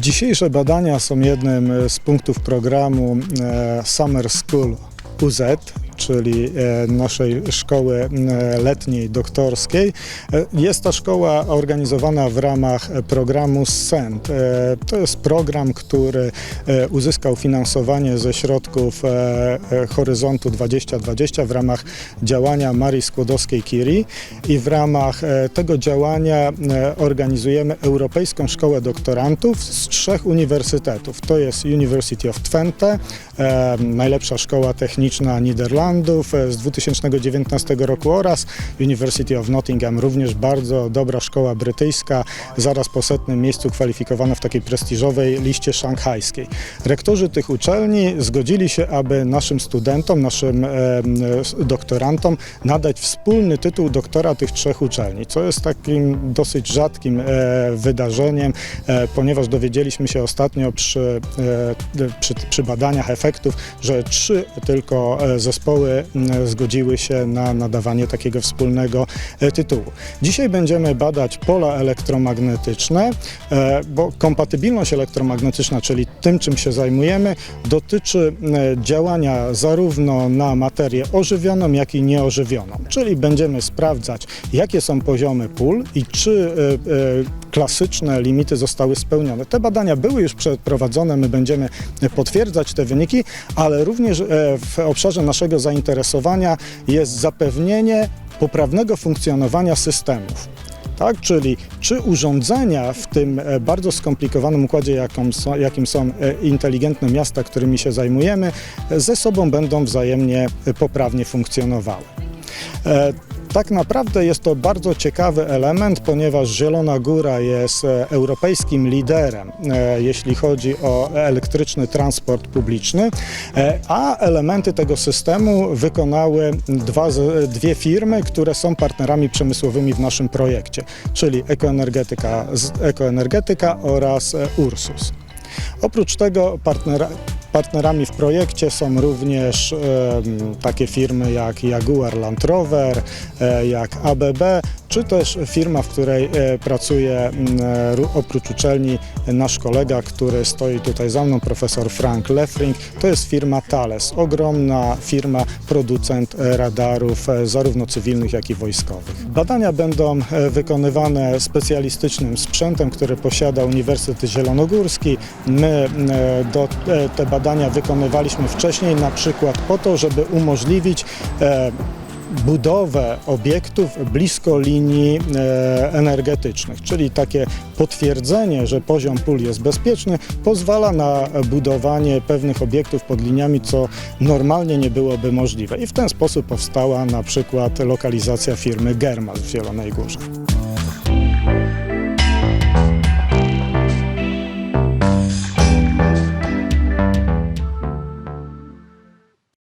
Dzisiejsze badania są jednym z punktów programu e, Summer School UZ, czyli e, naszej szkoły e, letniej doktorskiej. E, Jest to szkoła organizowana w ramach programu SEND. E, To jest program, który uzyskał finansowanie ze środków Horyzontu 2020 w ramach działania Marii Skłodowskiej-Curie i w ramach tego działania organizujemy Europejską Szkołę Doktorantów z trzech uniwersytetów. To jest University of Twente, najlepsza szkoła techniczna Niderlandów e, z 2019 roku oraz University of Nottingham, również bardzo dobra szkoła brytyjska, zaraz po setnym miejscu kwalifikowana w takiej prestiżowej liście szanghajskiej. Rektorzy tych uczelni zgodzili się, aby naszym studentom, naszym e, doktorantom nadać wspólny tytuł doktora tych trzech uczelni, co jest takim dosyć rzadkim e, wydarzeniem, e, ponieważ dowiedzieliśmy się ostatnio przy, e, przy, przy badaniach efektów, że trzy tylko e, zespoły m, zgodziły się na nadawanie takiego wspólnego e, tytułu. Dzisiaj będziemy badać pola elektromagnetyczne, e, bo kompatybilność elektromagnetyczna, czyli tym, czym się zajmujemy, dotyczy e, działania zarówno na materię ożywioną, jak i nieożywioną. Czyli będziemy sprawdzać, jakie są poziomy pól i czy klasyczne limity zostały spełnione. Te badania były już przeprowadzone, my będziemy potwierdzać te wyniki, ale również e, w obszarze naszego zainteresowania jest zapewnienie poprawnego funkcjonowania systemów. Tak, czyli czy urządzenia w tym e, bardzo skomplikowanym układzie, jakim są e, inteligentne miasta, którymi się zajmujemy, e, ze sobą będą wzajemnie e, poprawnie funkcjonowały. Tak naprawdę jest to bardzo ciekawy element, ponieważ Zielona Góra jest e, europejskim liderem, e, jeśli chodzi o elektryczny transport publiczny, e, a elementy tego systemu wykonały dwa, dwie firmy, które są partnerami przemysłowymi w naszym projekcie, czyli Ekoenergetyka, Ekoenergetyka oraz Ursus. Oprócz tego partnera, partnerami w projekcie są również em, takie firmy jak Jaguar Land Rover, e, jak ABB, czy też firma, w której e, pracuje m, e, ró- oprócz uczelni nasz kolega, który stoi tutaj za mną, profesor Frank Leffring. To jest firma Thales, ogromna firma, producent e, radarów e, zarówno cywilnych, jak i wojskowych. Badania będą e, wykonywane specjalistycznym sprzętem, który posiada Uniwersytet Zielonogórski. My e, do, e, te badania wykonywaliśmy wcześniej na przykład po to, żeby umożliwić e, budowę obiektów blisko linii e, energetycznych, czyli takie potwierdzenie, że poziom pól jest bezpieczny, pozwala na budowanie pewnych obiektów pod liniami, co normalnie nie byłoby możliwe. I w ten sposób powstała na przykład lokalizacja firmy Germas w Zielonej Górze.